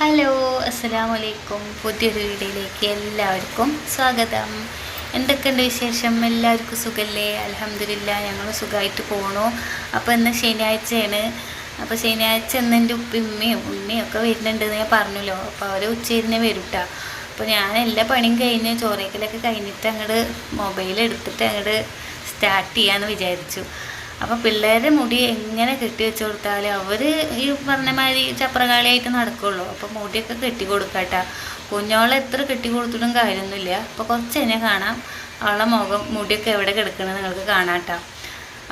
Hello അസ്സലാമു വലൈക്കും പുതിയൊരു വീഡിയോയിലേക്ക് എല്ലാവർക്കും സ്വാഗതം. എന്തൊക്കെയുണ്ട് വിശേഷം? എല്ലാവർക്കും സുഖല്ലേ? അലഹമില്ല ഞങ്ങൾ സുഖമായിട്ട് പോണു. അപ്പോൾ ഇന്ന് ശനിയാഴ്ചയാണ്. അപ്പോൾ ശനിയാഴ്ച ഇന്ന് എന്റെ ഉപ്പിമ്മയും ഉമ്മയും ഒക്കെ വരുന്നുണ്ടെന്ന് ഞാൻ പറഞ്ഞല്ലോ. അപ്പോൾ അവർ ഉച്ചയിരുന്നേ വരും കേട്ടോ അപ്പോൾ ഞാൻ എല്ലാ പണിയും കഴിഞ്ഞ് ചോറേക്കലൊക്കെ കഴിഞ്ഞിട്ട് അങ്ങോട്ട് മൊബൈൽ എടുത്തിട്ട് അങ്ങോട്ട് സ്റ്റാർട്ട് ചെയ്യാമെന്ന് വിചാരിച്ചു. അപ്പോൾ പിള്ളേരുടെ മുടി എങ്ങനെ കെട്ടി വെച്ച് കൊടുത്താലും അവർ ഈ പറഞ്ഞ മാതിരി ചപ്രകാളിയായിട്ട് നടക്കുള്ളൂ. അപ്പോൾ മുടിയൊക്കെ കെട്ടി കൊടുക്കാട്ടാ. കുഞ്ഞോളെ എത്ര കെട്ടി കൊടുത്തിട്ടും കാര്യമൊന്നുമില്ല. അപ്പോൾ കുറച്ച് കഴിഞ്ഞാൽ കാണാം. അവളെ മുഖം മുടിയൊക്കെ എവിടെ കിടക്കണത് നിങ്ങൾക്ക് കാണാട്ടോ.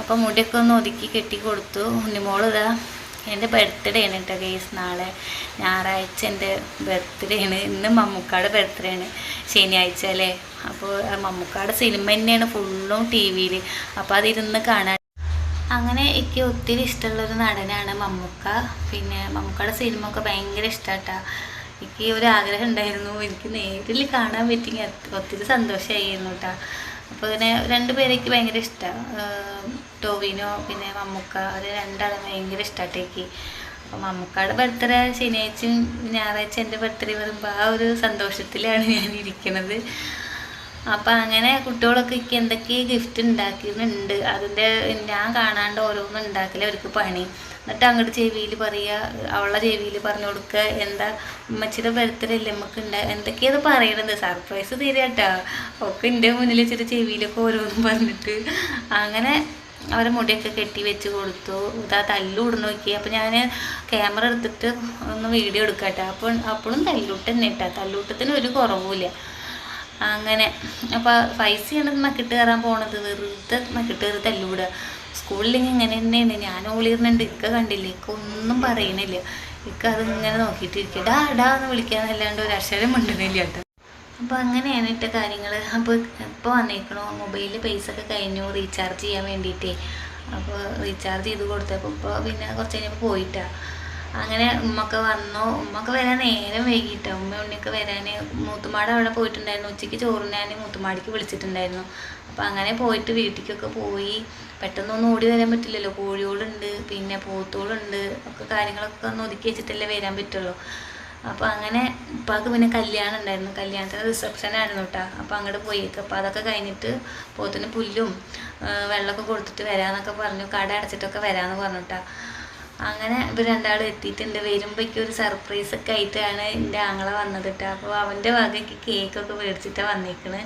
അപ്പോൾ മുടിയൊക്കെ ഒന്ന് ഒതുക്കി കെട്ടി കൊടുത്തു. ഉണ്ണിമോൾ ഇതാ എന്റെ ബർത്ത്ഡേ ആണ് കേട്ടോ കേസ് നാളെ ഞായറാഴ്ച എന്റെ ബർത്ത്ഡേ ആണ്. ഇന്ന് മമ്മൂക്കാട് ബർത്ത്ഡേ ആണ്. ശനിയാഴ്ച അല്ലേ? അപ്പോൾ മമ്മൂക്കാട് സിനിമ തന്നെയാണ് ഫുള്ളും ടി വിയിൽ അപ്പോൾ അതിരുന്ന് കാണാൻ അങ്ങനെ എനിക്ക് ഒത്തിരി ഇഷ്ടമുള്ളൊരു നടനാണ് മമ്മൂക്ക. പിന്നെ മമ്മൂക്കയുടെ സിനിമ ഒക്കെ ഭയങ്കര ഇഷ്ടമാട്ടാ എനിക്ക് ഒരു ആഗ്രഹം ഉണ്ടായിരുന്നു. എനിക്ക് നേരിൽ കാണാൻ പറ്റിയെങ്കിൽ ഒത്തിരി സന്തോഷമായിരുന്നു കേട്ടോ അപ്പോൾ ഇങ്ങനെ രണ്ടുപേരേക്ക് ഭയങ്കര ഇഷ്ടമാണ് ടോവിനോ പിന്നെ മമ്മൂക്ക. അത് രണ്ടാളും ഭയങ്കര ഇഷ്ടമായിട്ട് എനിക്ക്. അപ്പോൾ മമ്മൂക്കയുടെ ബർത്ത്ഡേ ശനിയാഴ്ചയും ഞായറാഴ്ച എന്റെ ബർത്ത്ഡേ വരുമ്പോൾ ആ ഒരു സന്തോഷത്തിലാണ് ഞാൻ ഇരിക്കുന്നത് അപ്പം അങ്ങനെ കുട്ടികളൊക്കെ എന്തൊക്കെ ഗിഫ്റ്റ് ഉണ്ടാക്കിയിട്ടുണ്ട് അതിന്റെ ഞാൻ കാണാണ്ട് ഓരോന്നും ഉണ്ടാക്കില്ല അവർക്ക് പണി. എന്നിട്ട് അങ്ങോട്ട് ചെവിയിൽ പറയുക അവളുടെ ചെവിയിൽ പറഞ്ഞു കൊടുക്കുക എന്താ ഉമ്മച്ചിയുടെ ബർത്ത്ഡേ അല്ലേ നമുക്ക് ഉണ്ടാ എന്തൊക്കെയാണ് പറയണത്. സർപ്രൈസ് തരികട്ടോ ഒക്കെ എന്റെ മുന്നിൽ വെച്ചിട്ട് ചെവിയിലൊക്കെ ഓരോന്നും പറഞ്ഞിട്ട് അങ്ങനെ അവരെ മുടിയൊക്കെ കെട്ടി വെച്ച് കൊടുത്തു. ഇതാ തല്ലൂടുന്ന നോക്കി. അപ്പോൾ ഞാൻ ക്യാമറ എടുത്തിട്ട് ഒന്ന് വീഡിയോ എടുക്കട്ടെ. അപ്പോൾ അപ്പോഴും തല്ലൂട്ട് തന്നെ ഇട്ടാ തല്ലൂട്ടത്തിന് ഒരു കുറവുമില്ല അങ്ങനെ. അപ്പോൾ പൈസയാണ് മക്കിട്ട് കയറാൻ പോണത്. വെറുതെ മക്കിട്ട് കയറി തല്ലൂടുക സ്കൂളിലെങ്കിൽ ഇങ്ങനെ തന്നെയാണ്. ഞാൻ ഓളിയിരുന്നുണ്ട് ഇക്ക കണ്ടില്ല? ഇക്ക ഒന്നും പറയണില്ല. ഇക്ക അതിങ്ങനെ നോക്കിയിട്ടിരിക്കുക ഡാ ഡാ എന്ന് വിളിക്കാന്നല്ലാണ്ട് ഒരു അക്ഷരം ഉണ്ടെന്നില്ല കേട്ടോ. അപ്പോൾ അങ്ങനെയാണ് ഇട്ട കാര്യങ്ങൾ അപ്പോൾ ഇപ്പോൾ വന്നേക്കണോ. മൊബൈലിൽ പൈസ ഒക്കെ കഴിഞ്ഞു. റീചാർജ് ചെയ്യാൻ വേണ്ടിയിട്ടേ. അപ്പോൾ റീചാർജ് ചെയ്ത് കൊടുത്തപ്പോൾ ഇപ്പോൾ പിന്നെ കുറച്ച് കഴിഞ്ഞപ്പോൾ പോയിട്ടാ. അങ്ങനെ ഉമ്മക്ക് വന്നു. ഉമ്മക്ക് വരാൻ നേരം വൈകിട്ട്? ഉമ്മ ഉണ്ണിയൊക്കെ വരാൻ മൂത്തുമാട് അവിടെ പോയിട്ടുണ്ടായിരുന്നു. ഉച്ചയ്ക്ക് ചോറിനാൻ മൂത്തുമാടിക്ക് വിളിച്ചിട്ടുണ്ടായിരുന്നു. അപ്പം അങ്ങനെ പോയിട്ട് വീട്ടിലേക്കൊക്കെ പോയി. പെട്ടെന്നൊന്നും ഓടി വരാൻ പറ്റില്ലല്ലോ. കോഴിയോടുണ്ട് പിന്നെ പോത്തോളുണ്ട്. ഒക്കെ കാര്യങ്ങളൊക്കെ ഒന്ന് ഒതുക്കി വെച്ചിട്ടല്ലേ വരാൻ പറ്റുള്ളൂ. അപ്പോൾ അങ്ങനെ ഉപ്പാക്ക് പിന്നെ കല്യാണം ഉണ്ടായിരുന്നു. കല്യാണത്തിന് റിസപ്ഷൻ ആയിരുന്നു കേട്ടോ അപ്പോൾ അങ്ങോട്ട് പോയേക്ക്. അപ്പോൾ അതൊക്കെ കഴിഞ്ഞിട്ട് പോത്തിന് പുല്ലും വെള്ളമൊക്കെ കൊടുത്തിട്ട് വരാമെന്നൊക്കെ പറഞ്ഞു. കട അടച്ചിട്ടൊക്കെ വരാമെന്ന് പറഞ്ഞു കേട്ടോ അങ്ങനെ ഇവർ രണ്ടാളും എത്തിയിട്ടുണ്ട്. വരുമ്പോഴേക്കും ഒരു സർപ്രൈസ് ഒക്കെ ആയിട്ടാണ് എന്റെ ആങ്ങളെ വന്നത് കേട്ടോ. അപ്പോൾ അവന്റെ വകയ്ക്ക് കേക്കൊക്കെ മേടിച്ചിട്ടാണ് വന്നേക്കണ്.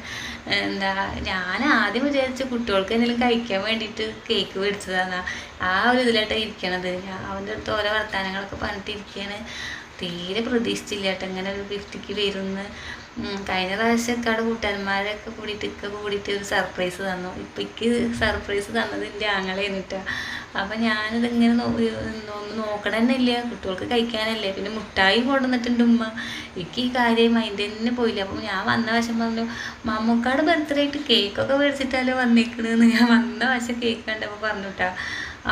എന്താ ഞാൻ ആദ്യം വിചാരിച്ചു കുട്ടികൾക്ക് എന്തെങ്കിലും കഴിക്കാൻ വേണ്ടിയിട്ട് കേക്ക് മേടിച്ചതാണ് ആ ഒരു ഇതിലായിട്ടാണ് ഇരിക്കണത്. അവന്റെ അടുത്ത് ഓരോ വർത്തമാനങ്ങളൊക്കെ പറഞ്ഞിട്ടിരിക്കുകയാണ് തീരെ പ്രതീക്ഷിച്ചില്ല കേട്ടോ ഇങ്ങനെ ഒരു ഗിഫ്റ്റിക്ക് വരുമെന്ന്. ഉം, കഴിഞ്ഞ പ്രാവശ്യം ഇക്കാട് കൂട്ടുകാരന്മാരൊക്കെ കൂടിയിട്ട് ഇക്ക കൂടിയിട്ട് ഒരു സർപ്രൈസ് തന്നു. ഇപ്പം ഇക്ക് സർപ്രൈസ് തന്നത് എന്റെ ആങ്ങളെ കേട്ടോ. അപ്പം ഞാനിത് ഇങ്ങനെ ഒന്ന് നോക്കണ തന്നെ ഇല്ല കുട്ടികൾക്ക് കഴിക്കാനല്ലേ? പിന്നെ മുട്ടായി കൊണ്ടുവന്നിട്ടുണ്ട് ഉമ്മ. എനിക്ക് ഈ കാര്യം അതിന്റെ തന്നെ പോയില്ല. അപ്പം ഞാൻ വന്ന വശം പറഞ്ഞു മമ്മൂക്കാട് ബർത്ത്ഡേ ആയിട്ട് കേക്കൊക്കെ മേടിച്ചിട്ടല്ലേ വന്നേക്കണെന്ന്. ഞാൻ വന്ന വശം കേക്ക് കണ്ടപ്പോൾ പറഞ്ഞു കേട്ടാ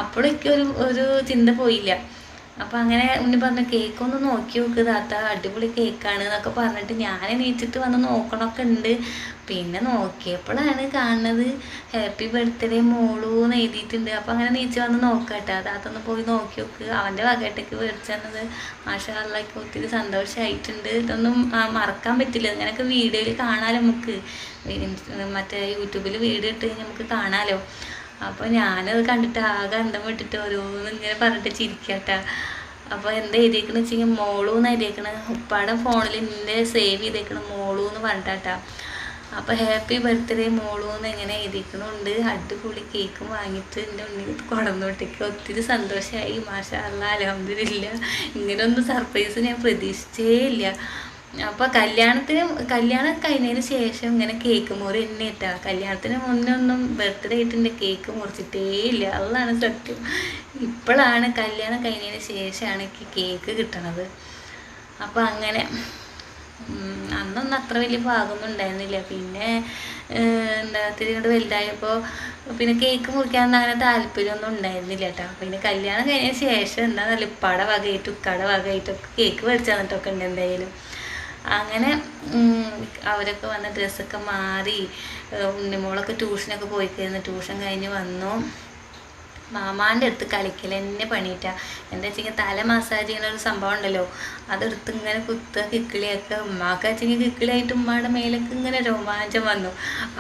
അപ്പോഴൊക്കെ ഒരു ഒരു ചിന്ത പോയില്ല. അപ്പം അങ്ങനെ ഉണ്ണി പറഞ്ഞു കേക്ക് ഒന്ന് നോക്കി നോക്ക് താത്ത അടിപൊളി കേക്കാണ് എന്നൊക്കെ പറഞ്ഞിട്ട് ഞാൻ എണീച്ചിട്ട് വന്ന് നോക്കണമൊക്കെ ഉണ്ട് പിന്നെ നോക്കിയപ്പോഴാണ് കാണുന്നത് ഹാപ്പി ബർത്ത്ഡേ മോളൂ എന്ന് എഴുതിയിട്ടുണ്ട്. അപ്പോൾ അങ്ങനെ നീച്ച് വന്ന് നോക്കട്ടെ. താത്ത ഒന്ന് പോയി നോക്കി നോക്ക്. അവന്റെ വകട്ടേക്ക് മേടിച്ചു തന്നത്. മാഷാ അള്ളാക്ക് ഒത്തിരി സന്തോഷമായിട്ടുണ്ട് ഇതൊന്നും മറക്കാൻ പറ്റില്ല. ഇങ്ങനെയൊക്കെ വീഡിയോയിൽ കാണാമല്ലോ നമുക്ക്. മറ്റേ യൂട്യൂബിൽ വീഡിയോ ഇട്ട് നമുക്ക് കാണാമല്ലോ അപ്പോൾ ഞാനത് കണ്ടിട്ട് ആകെ അന്തം വിട്ടിട്ട് ഓരോന്നും ഇങ്ങനെ പറഞ്ഞിട്ട് ചിരിക്കട്ട. അപ്പോൾ എന്താ എഴുതിയേക്കണെന്ന് വെച്ച് കഴിഞ്ഞാൽ മോളൂ എന്ന് എഴുതിയേക്കണ? ഉപ്പാടെ ഫോണിൽ ഇന്നെ സേവ് ചെയ്തേക്കണ മോളൂ എന്ന് പറഞ്ഞിട്ടാ അപ്പോൾ ഹാപ്പി ബർത്ത്ഡേ മോളൂ എന്ന് എങ്ങനെ എഴുതിക്കണുണ്ട് അടിപൊളി കേക്കും വാങ്ങിയിട്ട് എന്റെ ഉണ്ണി കൊടന്നോട്ടേക്ക് ഒത്തിരി സന്തോഷമായി മാഷ അല്ല അലഹമില്ല ഒന്ന് സർപ്രൈസ് ഞാൻ പ്രതീക്ഷിച്ചേ ഇല്ല അപ്പോൾ കല്യാണത്തിന് കല്യാണം കഴിഞ്ഞതിന് ശേഷം ഇങ്ങനെ കേക്ക് മുറി തന്നെ ഇട്ടാ കല്യാണത്തിന് മുന്നേ ഒന്നും ബർത്ത്ഡേ ആയിട്ടിന്റെ കേക്ക് മുറിച്ചിട്ടേ ഇല്ല. അതാണ് സത്യം. ഇപ്പോഴാണ് കല്യാണം കഴിഞ്ഞതിന് ശേഷമാണ് എനിക്ക് കേക്ക് കിട്ടണത്. അപ്പോൾ അങ്ങനെ അന്നൊന്നും അത്ര വലിയ ഭാഗമൊന്നും ഉണ്ടായിരുന്നില്ല. പിന്നെ എന്താ ഇത്തിരി വലുതായപ്പോ പിന്നെ കേക്ക് മുറിക്കാൻ അങ്ങനെ താല്പര്യമൊന്നും ഉണ്ടായിരുന്നില്ല കേട്ടോ. പിന്നെ കല്യാണം കഴിഞ്ഞതിന് ശേഷം എന്താ നല്ല ഉപ്പാടെ വകയായിട്ടും ഉക്കാടെ വകയായിട്ടൊക്കെ കേക്ക് മേടിച്ചു തന്നിട്ടൊക്കെ ഉണ്ട് എന്തായാലും. അങ്ങനെ അവരൊക്കെ വന്ന് ഡ്രസ്സൊക്കെ മാറി ഉണ്ണിമോളൊക്കെ ട്യൂഷനൊക്കെ പോയി കഴിഞ്ഞ് ട്യൂഷൻ കഴിഞ്ഞ് വന്നു. മാമാന്റെ അടുത്ത് കളിക്കൽ എന്നെ പണിയിട്ട എന്താ വെച്ചെങ്കിൽ തല മസാജ് ചെയ്യുന്ന ഒരു സംഭവം ഉണ്ടല്ലോ. അതെടുത്ത് ഇങ്ങനെ കുത്തുക കിക്കിളിയൊക്കെ ഉമ്മാക്ക് വെച്ചെങ്കിൽ കിക്കിളിയായിട്ട് ഉമ്മയുടെ മേലൊക്കെ ഇങ്ങനെ രോമാഞ്ചം വന്നു.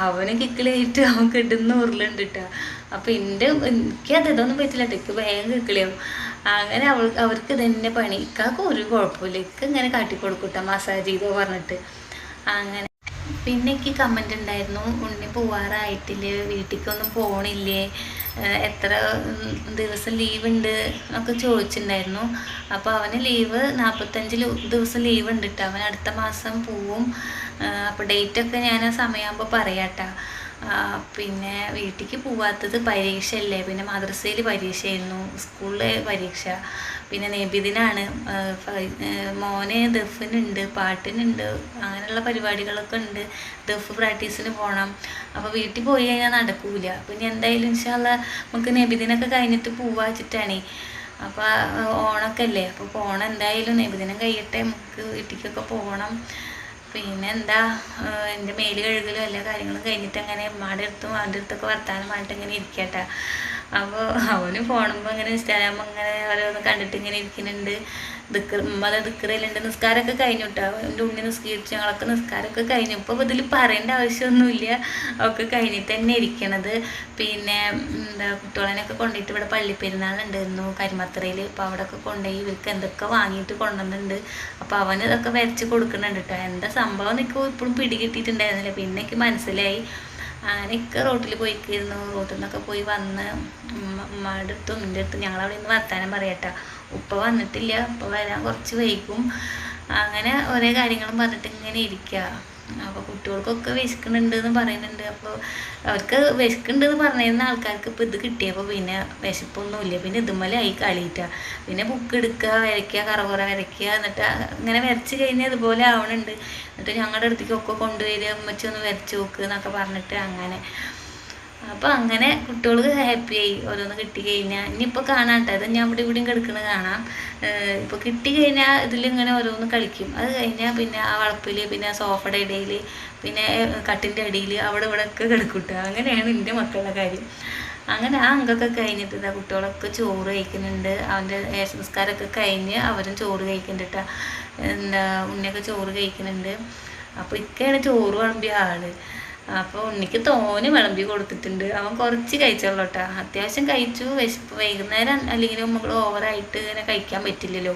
അവന് കിക്കിളിയായിട്ട് അവൻ കിട്ടുന്ന ഉരുളുണ്ട് കേട്ടോ അപ്പം എന്റെ എനിക്കത് ഇതൊന്നും പറ്റില്ല എനിക്ക് വേഗം കിക്കിളിയാവും. അങ്ങനെ അവൾ അവർക്ക് തന്നെ പണി. ഇക്കാക്ക് ഒരു കുഴപ്പമില്ല. ഇക്ക ഇങ്ങനെ കാട്ടിക്കൊടുക്കൂട്ട മസാജ് ചെയ്തോ പറഞ്ഞിട്ട്. അങ്ങനെ. പിന്നെ എനിക്ക് കമന്റ് ഉണ്ടായിരുന്നു ഉണ്ണി പോവാറായിട്ടില്ലേ? വീട്ടിലേക്കൊന്നും പോണില്ലേ? എത്ര ദിവസം ലീവ് ഉണ്ട് എന്നൊക്കെ ചോദിച്ചിട്ടുണ്ടായിരുന്നു അപ്പോൾ അവന് ലീവ് നാൽപ്പത്തഞ്ച് ദിവസം ലീവ് ഉണ്ട് കേട്ടോ അവൻ അടുത്ത മാസം പോവും. അപ്പോൾ ഡേറ്റൊക്കെ ഞാൻ ആ സമയമാകുമ്പോൾ പറയാം ആ, പിന്നെ വീട്ടിലേക്ക് പോവാത്തത് പരീക്ഷയല്ലേ? പിന്നെ മദ്രസയിൽ പരീക്ഷയായിരുന്നു. സ്കൂളിലെ പരീക്ഷ. പിന്നെ നബിദിനാണ്. മോനെ ദഫിനുണ്ട് പാട്ടിനുണ്ട് അങ്ങനെയുള്ള പരിപാടികളൊക്കെ ഉണ്ട്. ദഫ് പ്രാക്ടീസിന് പോകണം അപ്പോൾ വീട്ടിൽ പോയി കഴിഞ്ഞാൽ നടക്കൂല. പിന്നെ എന്തായാലും ഇൻഷാല്ല നമുക്ക് നബിദിനൊക്കെ കഴിഞ്ഞിട്ട് പോവാ വെച്ചിട്ടാണേ. അപ്പോൾ ഓണൊക്കെ അല്ലേ? അപ്പോൾ പോകണം എന്തായാലും. നബിദിനം കഴിയട്ടെ. നമുക്ക് വീട്ടിക്കൊക്കെ പോകണം പിന്നെ എന്താ എന്റെ മേൽ കഴുകലും എല്ലാ കാര്യങ്ങളും കഴിഞ്ഞിട്ട് അങ്ങനെ ഉമ്മാടെ അടുത്തും അവന്റെ അടുത്തൊക്കെ വർത്താനമായിട്ട് ഇങ്ങനെ ഇരിക്കട്ടെ. അപ്പോൾ അവന് പോണുമ്പോൾ ഇങ്ങനെ ഇൻസ്റ്റാഗ്രാം അങ്ങനെ ഓരോന്ന് കണ്ടിട്ട് ഇങ്ങനെ ഇരിക്കുന്നുണ്ട്. ദിക്കർ ഉമ്മ ദിക്കറിലുണ്ട് നിസ്കാരമൊക്കെ കഴിഞ്ഞു കേട്ടോ എന്റെ ഉണ്ണി നിസ്കരിച്ചു. ഞങ്ങളൊക്കെ നിസ്കാരമൊക്കെ കഴിഞ്ഞു. ഇപ്പോൾ ഇതിൽ പറയേണ്ട ആവശ്യമൊന്നുമില്ല. ഒക്കെ കഴിഞ്ഞിട്ട് തന്നെ ഇരിക്കണത്. പിന്നെ എന്താ കുട്ടികളെയൊക്കെ കൊണ്ടുപോയിട്ട് ഇവിടെ പള്ളിപ്പെരുന്നാളുണ്ടായിരുന്നു. കരിമത്തറയിൽ അപ്പോൾ അവിടെയൊക്കെ കൊണ്ടുപോയി ഇവർക്ക് എന്തൊക്കെ വാങ്ങിയിട്ട് കൊണ്ടുവന്നിട്ടുണ്ട്. അപ്പോൾ അവന് ഇതൊക്കെ വരച്ച് കൊടുക്കുന്നുണ്ട് കേട്ടോ എന്താ സംഭവം നിൽക്കുമ്പോൾ ഇപ്പോഴും പിടികിട്ടിയിട്ടുണ്ടായിരുന്നില്ല. പിന്നെ എനിക്ക് മനസ്സിലായി. അങ്ങനെ റോട്ടിൽ പോയിക്കിരുന്നു റോട്ടിൽ നിന്നൊക്കെ പോയി വന്ന് ഉമ്മ ഉമ്മയുടെ അടുത്തും എന്റെ അടുത്തും ഞങ്ങളവിടെ നിന്ന് വർത്താനം പറയട്ടെ. ഉപ്പ വന്നിട്ടില്ല. ഉപ്പ വരാൻ കുറച്ച് വൈകും. അങ്ങനെ ഓരോ കാര്യങ്ങളും പറഞ്ഞിട്ട് ഇങ്ങനെ ഇരിക്കുക അപ്പോൾ കുട്ടികൾക്കൊക്കെ വിശക്കുന്നുണ്ട് എന്ന് പറയുന്നുണ്ട്. അപ്പോൾ അവർക്ക് വിശക്കുന്നുണ്ട് എന്ന് പറഞ്ഞിരുന്ന ആൾക്കാർക്ക് ഇപ്പോൾ ഇത് കിട്ടിയപ്പോൾ പിന്നെ വിശപ്പൊന്നുമില്ല. പിന്നെ ഇതുമലായി കളിയിട്ട. പിന്നെ ബുക്ക് എടുക്കുക വരയ്ക്കുക കറകുറ വരയ്ക്കുക എന്നിട്ട് ഇങ്ങനെ വരച്ച് കഴിഞ്ഞാൽ ഇതുപോലെ ആവണുണ്ട്. എന്നിട്ട് ഞങ്ങളുടെ അടുത്തേക്കൊക്കെ കൊണ്ടുവരിക അമ്മച്ചി ഒന്ന് വരച്ച് നോക്ക് എന്നൊക്കെ പറഞ്ഞിട്ട് അങ്ങനെ അപ്പോൾ അങ്ങനെ കുട്ടികൾക്ക് ഹാപ്പിയായി ഓരോന്ന് കിട്ടി കഴിഞ്ഞാൽ ഇനിയിപ്പോൾ കാണാം കേട്ടോ അത് ഞാൻ ഇവിടെ ഇവിടെയും കിടക്കുന്നത് കാണാം. ഇപ്പോൾ കിട്ടി കഴിഞ്ഞാൽ ഇതിലിങ്ങനെ ഓരോന്ന് കളിക്കും. അത് കഴിഞ്ഞാൽ പിന്നെ ആ വളപ്പിൽ പിന്നെ സോഫയുടെ ഇടയിൽ പിന്നെ കട്ടിന്റെ അടിയിൽ അവിടെ ഇവിടെ ഒക്കെ കിടക്കൂട്ടുക അങ്ങനെയാണ് എന്റെ മക്കളുടെ കാര്യം. അങ്ങനെ ആ അംഗമൊക്കെ കഴിഞ്ഞിട്ട് ഇതാ കുട്ടികളൊക്കെ ചോറ് കഴിക്കുന്നുണ്ട്. അവന്റെ സംസ്കാരമൊക്കെ കഴിഞ്ഞ് അവരും ചോറ് കഴിക്കുന്നുണ്ട് കേട്ടോ എന്താ ഉണ്ണിയൊക്കെ ചോറ് കഴിക്കുന്നുണ്ട്. അപ്പോൾ ഇക്കയാണ് ചോറ് വിളമ്പിയ ആൾ. അപ്പോൾ ഉണ്ണിക്ക് തോനെ വിളമ്പി കൊടുത്തിട്ടുണ്ട്. അവൻ കുറച്ച് കഴിച്ചോളൂ കേട്ടോ. അത്യാവശ്യം കഴിച്ചു. വിശപ്പ് വൈകുന്നേരം അല്ലെങ്കിൽ നമ്മൾ ഓവറായിട്ട് ഇങ്ങനെ കഴിക്കാൻ പറ്റില്ലല്ലോ.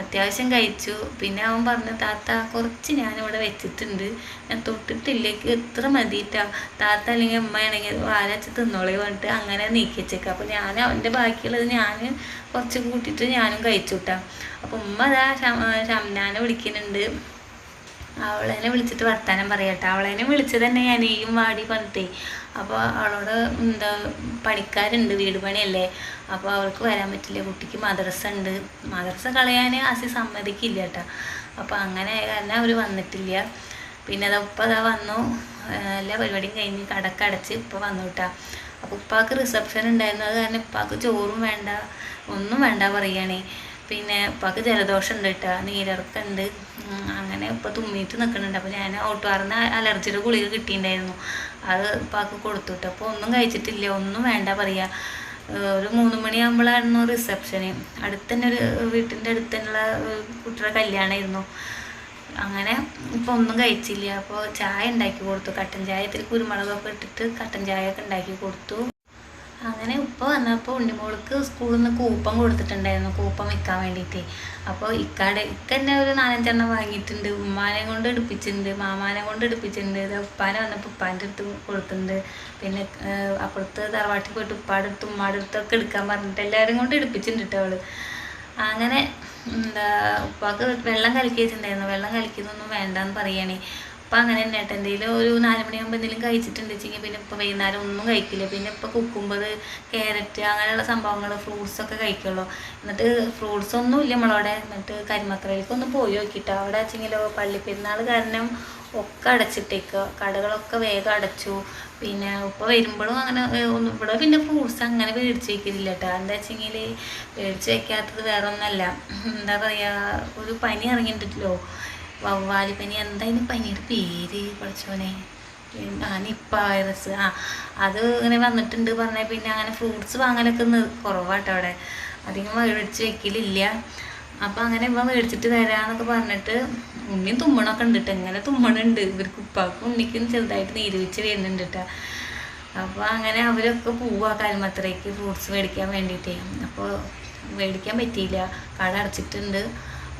അത്യാവശ്യം കഴിച്ചു. പിന്നെ അവൻ പറഞ്ഞു താത്ത കുറച്ച് ഞാനിവിടെ വെച്ചിട്ടുണ്ട്. ഞാൻ തൊട്ടിട്ടില്ലേക്ക് എത്ര മതിയിട്ടാ താത്ത അല്ലെങ്കിൽ അമ്മയാണെങ്കിൽ വാരച്ച് തിന്നോളി പറഞ്ഞിട്ട് അങ്ങനെ നീക്കി വെച്ചേക്കാം. അപ്പോൾ ഞാൻ അവന്റെ ബാക്കിയുള്ളത് ഞാൻ കുറച്ച് കൂട്ടിയിട്ട് ഞാനും കഴിച്ചു കിട്ടാം. അപ്പോൾ ഉമ്മ അതാ ഷംനാനെ വിളിക്കുന്നുണ്ട്. അവളെന്നെ വിളിച്ചിട്ട് വർത്താനം പറയട്ടെ. അവളെന്നെ വിളിച്ചത് തന്നെ ഞാൻ ഈയും വാടി പറഞ്ഞിട്ടേ. അപ്പോൾ അവളോട് എന്താ പണിക്കാരുണ്ട് വീട് പണിയല്ലേ? അപ്പോൾ അവൾക്ക് വരാൻ പറ്റില്ല. കുട്ടിക്ക് മദ്രസ ഉണ്ട് മദ്രസ കളയാൻ ആസി സമ്മതിക്കില്ല കേട്ടോ അപ്പോൾ അങ്ങനെ കാരണം അവർ വന്നിട്ടില്ല. പിന്നെ അത് ഉപ്പ അതാ വന്നു. എല്ലാ പരിപാടിയും കഴിഞ്ഞ് കടക്കടച്ച് ഉപ്പ വന്നു കേട്ടോ അപ്പോൾ ഉപ്പാക്ക് റിസപ്ഷൻ ഉണ്ടായിരുന്നു. അത് കാരണം ഉപ്പാക്ക് ചോറും വേണ്ട ഒന്നും വേണ്ട പറയുകയാണേ പിന്നെ ഉപ്പാക്ക് ജലദോഷം ഉണ്ട് കേട്ടോ നീരിറക്കുണ്ട്. അങ്ങനെ ഇപ്പൊ തുമ്മിയിട്ട് നിൽക്കുന്നുണ്ട് അപ്പോൾ ഞാൻ ഓട്ടുകാർന്ന് അലർജിയുടെ ഗുളിക കിട്ടിയിട്ടുണ്ടായിരുന്നു. അത് ഉപ്പാക്ക് കൊടുത്തു കേട്ടോ അപ്പോൾ ഒന്നും കഴിച്ചിട്ടില്ല. ഒന്നും വേണ്ട പറയാ. ഒരു മൂന്ന് മണിയാകുമ്പോഴായിരുന്നു റിസപ്ഷന് അടുത്ത് തന്നെ ഒരു വീട്ടിന്റെ അടുത്ത് തന്നെയുള്ള ഒരു കുട്ടിയുടെ കല്യാണമായിരുന്നു അങ്ങനെ ഇപ്പൊ ഒന്നും കഴിച്ചില്ല. അപ്പോൾ ചായ ഉണ്ടാക്കി കൊടുത്തു. കട്ടൻ ചായ ഇത്തിരി കുരുമുളകൊക്കെ ഇട്ടിട്ട് കട്ടൻ ചായ ഒക്കെ ഉണ്ടാക്കി കൊടുത്തു. അങ്ങനെ ഉപ്പ വന്നപ്പോൾ ഉണ്ണിമോൾക്ക് സ്കൂളിൽ നിന്ന് കൂപ്പൺ കൊടുത്തിട്ടുണ്ടായിരുന്നു കൂപ്പൺ വെക്കാൻ വേണ്ടിയിട്ട് അപ്പോൾ ഇക്കാട് ഇക്ക തന്നെ ഒരു നാലഞ്ചെണ്ണം വാങ്ങിയിട്ടുണ്ട് ഉമ്മാനെ കൊണ്ട് എടുപ്പിച്ചിട്ടുണ്ട് മാമാനെ കൊണ്ട് എടുപ്പിച്ചിട്ടുണ്ട് ഇത് ഉപ്പാനെ വന്നപ്പോൾ ഉപ്പാന്റെ അടുത്ത് കൊടുത്തിട്ടുണ്ട് പിന്നെ അപ്പുറത്ത് തറവാട്ടിൽ പോയിട്ട് ഉപ്പാടെ അടുത്ത് ഉമ്മാടെ അടുത്തൊക്കെ എടുക്കാൻ പറഞ്ഞിട്ട് എല്ലാവരും കൊണ്ട് എടുപ്പിച്ചിട്ടുണ്ട് കേട്ടോ അവൾ. അങ്ങനെ എന്താ ഉപ്പാക്ക് വെള്ളം കലക്കി വെച്ചിട്ടുണ്ടായിരുന്നു. വെള്ളം കലക്കിയതൊന്നും വേണ്ടെന്ന് പറയണേ. അപ്പം അങ്ങനെ തന്നെ കേട്ടോ എന്തെങ്കിലും ഒരു നാല് മണിയാകുമ്പോൾ എന്തെങ്കിലും കഴിച്ചിട്ടുണ്ട് വെച്ചെങ്കിൽ പിന്നെ ഇപ്പം വൈകുന്നേരം ഒന്നും കഴിക്കില്ല. പിന്നെ ഇപ്പം കുക്കുമ്പത് ക്യാരറ്റ് അങ്ങനെയുള്ള സംഭവങ്ങൾ ഫ്രൂട്ട്സ് ഒക്കെ കഴിക്കുള്ളൂ. എന്നിട്ട് ഫ്രൂട്ട്സ് ഒന്നും ഇല്ല നമ്മളവിടെ. എന്നിട്ട് കരിമക്കരയിലേക്ക് ഒന്ന് പോയി നോക്കിട്ടോ. അവിടെ വെച്ചെങ്കിലോ പള്ളിപ്പെരുന്നാൾ കാരണം ഒക്കെ അടച്ചിട്ടേക്കുക കടകളൊക്കെ വേഗം അടച്ചു. പിന്നെ ഇപ്പോൾ വരുമ്പോഴും അങ്ങനെ ഒന്നും ഇവിടെ പിന്നെ ഫ്രൂട്ട്സ് അങ്ങനെ മേടിച്ച് വയ്ക്കുന്നില്ല കേട്ടോ എന്താ വെച്ചെങ്കിൽ മേടിച്ച് വയ്ക്കാത്തത് വേറെ ഒന്നല്ല എന്താ പറയുക ഒരു പനി ഇറങ്ങിയിട്ടുണ്ടല്ലോ. വവ്വാലി പനി എന്താ ഇതിന് പനിയുടെ പേര് പിന്നെ ആ നിപ്പ വൈറസ്. ആ അത് ഇങ്ങനെ വന്നിട്ടുണ്ട് പറഞ്ഞാൽ പിന്നെ അങ്ങനെ ഫ്രൂട്ട്സ് വാങ്ങലൊക്കെ കുറവാട്ടോ അവിടെ. അധികം മേടിച്ച് വെക്കലില്ല. അപ്പം അങ്ങനെ ഇവ മേടിച്ചിട്ട് തരാന്നൊക്കെ പറഞ്ഞിട്ട് ഉണ്ണിയും തുമ്മണൊക്കെ ഉണ്ട് കേട്ടോ എങ്ങനെ തുമ്മണുണ്ട്. ഇവർക്ക് ഉപ്പാക്കും ഉണ്ണിക്കും ചെറുതായിട്ട് നീരുവിച്ച് വരുന്നുണ്ട് കേട്ടോ അപ്പോൾ അങ്ങനെ അവരൊക്കെ പോവാ കൽമത്രയ്ക്ക് ഫ്രൂട്ട്സ് മേടിക്കാൻ വേണ്ടിയിട്ടേ അപ്പോൾ മേടിക്കാൻ പറ്റിയില്ല. കട അടച്ചിട്ടുണ്ട്.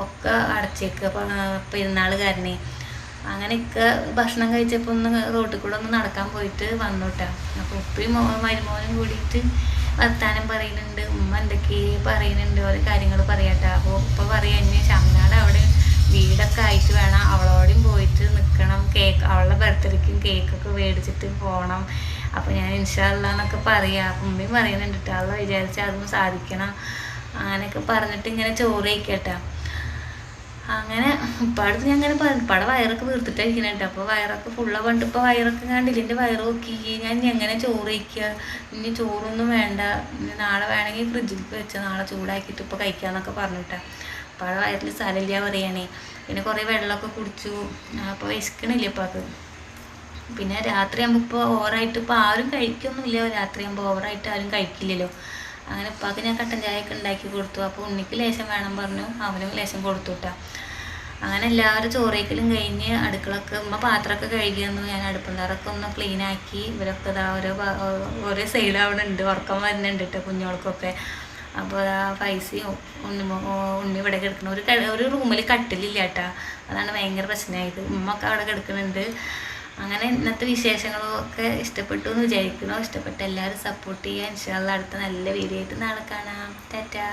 ഒക്കെ അടച്ചേക്ക് പെരുന്നാൾ കാരണം. അങ്ങനെയൊക്കെ ഭക്ഷണം കഴിച്ചപ്പോൾ ഒന്ന് റോട്ടിൽ കൂടെ ഒന്ന് നടക്കാൻ പോയിട്ട് വന്നു കേട്ടോ അപ്പോൾ ഉപ്പയും മരുമോനും കൂടിയിട്ട് വർത്താനം പറയുന്നുണ്ട്. ഉമ്മ എന്തൊക്കെ പറയുന്നുണ്ട് ഓരോ കാര്യങ്ങൾ പറയാട്ടോ. അപ്പോൾ ഉപ്പ പറയാ ഇനി ശമനാട് അവിടെ വീടൊക്കെ ആയിട്ട് വേണം. അവളോടും പോയിട്ട് നിൽക്കണം കേക്ക് അവളുടെ ബർത്ത്ഡേക്കും കേക്കൊക്കെ മേടിച്ചിട്ട് പോകണം അപ്പോൾ ഞാൻ ഇൻഷാല്ല എന്നൊക്കെ പറയാം. അപ്പം ഉമ്മയും പറയുന്നുണ്ട് കേട്ടോ അവളെ വിചാരിച്ചാൽ അതും സാധിക്കണം. അങ്ങനെയൊക്കെ പറഞ്ഞിട്ട് ഇങ്ങനെ ചോറ് കഴിക്കട്ടോ. അങ്ങനെ ഇപ്പടുത്ത് ഞാൻ അങ്ങനെ പട വയറൊക്കെ വീർത്തിട്ടായിരിക്കണം കേട്ടോ അപ്പോൾ വയറൊക്കെ ഫുള്ള പണ്ട് ഇപ്പോൾ വയറൊക്കെ കണ്ടില്ല? എന്റെ വയറ് നോക്കി ഞാൻ എങ്ങനെ ചോറ് കഴിക്കുക ഇനി ചോറൊന്നും വേണ്ട. ഇനി നാളെ വേണമെങ്കിൽ ഫ്രിഡ്ജിൽ വെച്ചാൽ നാളെ ചൂടാക്കിയിട്ട് ഇപ്പോൾ കഴിക്കാമെന്നൊക്കെ പറഞ്ഞിട്ടാ. ഉപ്പാടെ വയറിൽ സ്ഥലമില്ല പറയണേ. പിന്നെ കുറേ വെള്ളമൊക്കെ കുടിച്ചു. അപ്പോൾ വിശക്കണില്ല അത് പിന്നെ രാത്രിയാകുമ്പോൾ ഇപ്പോൾ ഓവറായിട്ട് ഇപ്പോൾ ആരും കഴിക്കൊന്നുമില്ല. രാത്രിയാകുമ്പോൾ ഓവറായിട്ട് ആരും കഴിക്കില്ലല്ലോ. അങ്ങനെ ഉപ്പാക്ക് ഞാൻ കട്ടൻ ചായ ഒക്കെ ഉണ്ടാക്കി കൊടുത്തു. അപ്പോൾ ഉണ്ണിക്ക് ലേശം വേണം പറഞ്ഞു. അവനും ലേശം കൊടുത്തു കേട്ടോ അങ്ങനെ എല്ലാവരും ചോറേക്കലും കഴിഞ്ഞ് അടുക്കളൊക്കെ ഉമ്മ പാത്രമൊക്കെ കഴുകി തന്നു. ഞാൻ അടുപ്പുണ്ടാറൊക്കെ ഒന്ന് ക്ലീൻ ആക്കി. ഇവരൊക്കെ ഇതാ ഓരോ ഓരോ സൈഡ് അവിടെ ഉണ്ട്. ഉറക്കം വരുന്നുണ്ട് കേട്ടോ കുഞ്ഞോൾക്കൊക്കെ അപ്പോൾ ആ പൈസയും ഉണ്ണി ഉണ്ണി ഇവിടെ കിടക്കണം ഒരു ഒരു റൂമിൽ കട്ടിലില്ല കേട്ടാ അതാണ് ഭയങ്കര പ്രശ്നമായത് ഉമ്മൊക്കെ അവിടെ കിടക്കുന്നുണ്ട് അങ്ങനെ ഇന്നത്തെ വിശേഷങ്ങളൊക്കെ ഇഷ്ടപ്പെട്ടു എന്ന് വിചാരിക്കുന്നു. ഇഷ്ടപ്പെട്ട എല്ലാവരും സപ്പോർട്ട് ചെയ്യുക. ഇൻഷാല്ല അടുത്ത നല്ല വീഡിയോ ആയിട്ട് നാളെ കാണാം. ടാറ്റാ.